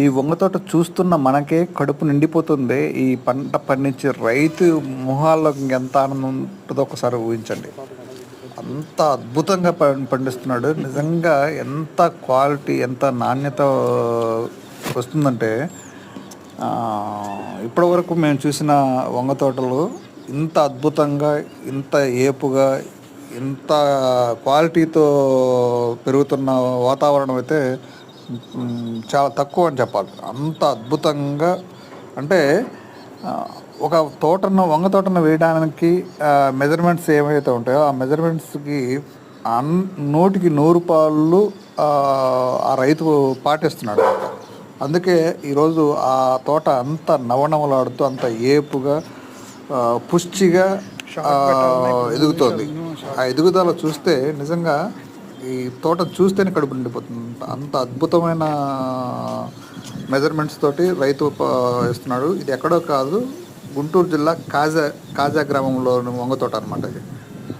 ఈ వంగ తోట చూస్తున్న మనకే కడుపు నిండిపోతుంది. ఈ పంట పండించే రైతు మొహాల్లో ఎంత ఆనందం ఉంటుందో ఒకసారి ఊహించండి. అంత అద్భుతంగా పండిస్తున్నాడు. నిజంగా ఎంత క్వాలిటీ ఎంత నాణ్యత వస్తుందంటే ఇప్పటివరకు ఇప్పటి వరకు మేము చూసిన వంగ తోటలు ఇంత అద్భుతంగా ఇంత ఏపుగా ఇంత క్వాలిటీతో పెరుగుతున్న వాతావరణం అయితే చాలా తక్కువ అని చెప్పాలి. అంత అద్భుతంగా అంటే ఒక తోటను వంగ తోటను వేయడానికి మెజర్మెంట్స్ ఏమైతే ఉంటాయో ఆ మెజర్మెంట్స్కి అన్ నూటికి నూరు పాళ్ళు ఆ, రైతు పాటిస్తున్నాడు. అందుకే ఈరోజు ఆ తోట అంత నవనవలాడుతూ అంత ఏపుగా పుష్టిగా ఎదుగుతోంది. ఆ ఎదుగుదల చూస్తే నిజంగా ఈ తోట చూస్తేనే కడుపు నిండిపోతుంది. అంత అద్భుతమైన మెజర్మెంట్స్ తోటి రైతు ఇస్తున్నాడు. ఇది ఎక్కడో కాదు గుంటూరు జిల్లా కాజా కాజా గ్రామంలో వంగ తోట అనమాట ఇది.